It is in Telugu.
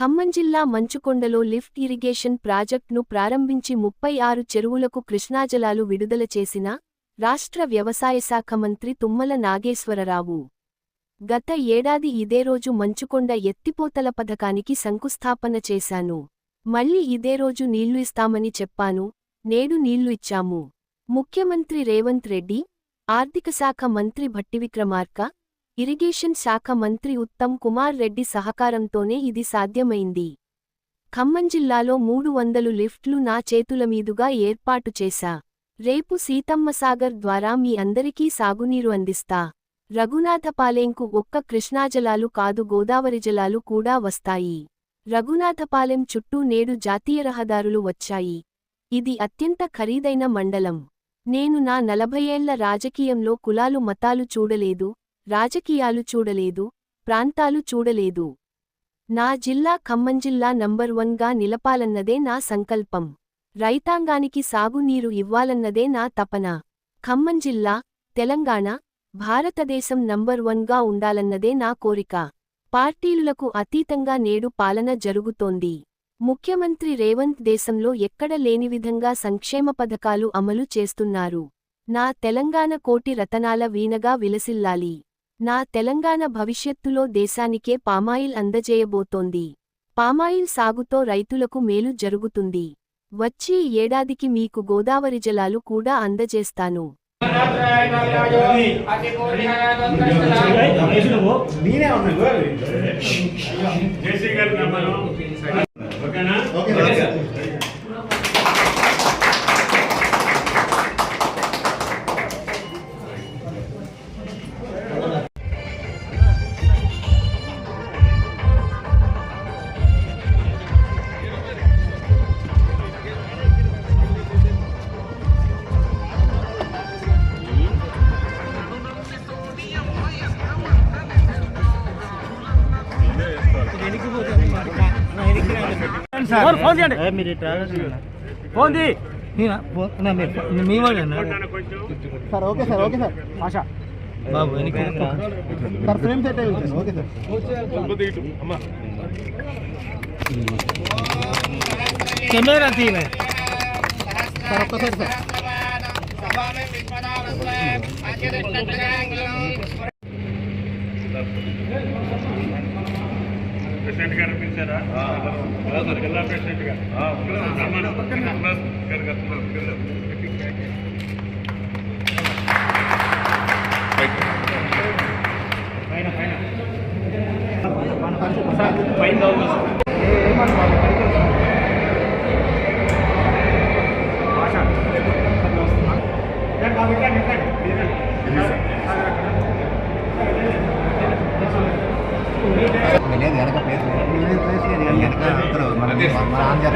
ఖమ్మం జిల్లా మంచుకొండలో లిఫ్ట్ ఇరిగేషన్ ప్రాజెక్టును ప్రారంభించి ముప్పై ఆరు చెరువులకు కృష్ణాజలాలు విడుదల చేసిన రాష్ట్ర వ్యవసాయ శాఖ మంత్రి తుమ్మల నాగేశ్వరరావు. గత ఏడాది ఇదే రోజు మంచుకొండ ఎత్తిపోతల పథకానికి శంకుస్థాపన చేశాను. మళ్ళీ ఇదే రోజు నీళ్ళు ఇస్తామని చెప్పాను. నేడు నీళ్ళు ఇచ్చాము. ముఖ్యమంత్రి రేవంత్ రెడ్డి ఆర్థిక శాఖ మంత్రి భట్టివిక్రమార్క ఇరిగేషన్ శాఖ మంత్రి ఉత్తమ్ కుమార్ రెడ్డి సహకారంతోనే ఇది సాధ్యమైంది. ఖమ్మం జిల్లాలో మూడు వందలు లిఫ్ట్లు నా చేతుల మీదుగా ఏర్పాటు చేశా. రేపు సీతమ్మసాగర్ ద్వారా మీ అందరికీ సాగునీరు అందిస్తా. రఘునాథపాలెంకు ఒక్క కృష్ణాజలాలు కాదు గోదావరి జలాలు కూడా వస్తాయి. రఘునాథపాలెం చుట్టూ నేడు జాతీయ రహదారులు వచ్చాయి. ఇది అత్యంత ఖరీదైన మండలం. నేను నా నలభయేళ్ళ రాజకీయంలో కులాలు మతాలు చూడలేదు రాజకీయాలు చూడలేదు ప్రాంతాలు చూడలేదు. నా జిల్లా ఖమ్మం జిల్లా నంబర్ వన్గా నిలపాలన్నదే నా సంకల్పం. రైతాంగానికి సాగునీరు ఇవ్వాలన్నదే నా తపన. ఖమ్మం జిల్లా తెలంగాణ భారతదేశం నంబర్ వన్గా ఉండాలన్నదే నా కోరిక. పార్టీలులకు అతీతంగా నేడు పాలన జరుగుతోంది. ముఖ్యమంత్రి రేవంత్ దేశంలో ఎక్కడ లేని విధంగా సంక్షేమ పథకాలు అమలు చేస్తున్నారు. నా తెలంగాణ కోటి రతనాల వీణగా విలసిల్లాలి. నా తెలంగాణ భవిష్యత్తులో దేశానికే పామాయిల్ అందజేయబోతోంది. పామాయిల్ సాగుతో రైతులకు మేలు జరుగుతుంది. వచ్చే ఏడాదికి మీకు గోదావరి జలాలు కూడా అందజేస్తాను. ఫోన్ ఫోన్ చేయండి. మీరు ఫోన్ తీ. మీ కొంచెం sir okay sir okay sir. ఆశ. బాబు సార్ ఫ్రేమ్ సెట్ అయ్యి ఓకే సార్. కెమెరా తీయలే సార్ ఒక్కసారి సార్. ప్రెసిడెంట్ గారు పిలిచారా? జిల్లా ప్రెసిడెంట్ గారు. గారు గారు. లేదు వెనక ప్లేస్ లేదు. ప్లేస్ లేదు వెనక అందరూ మన మన ఆంధ్ర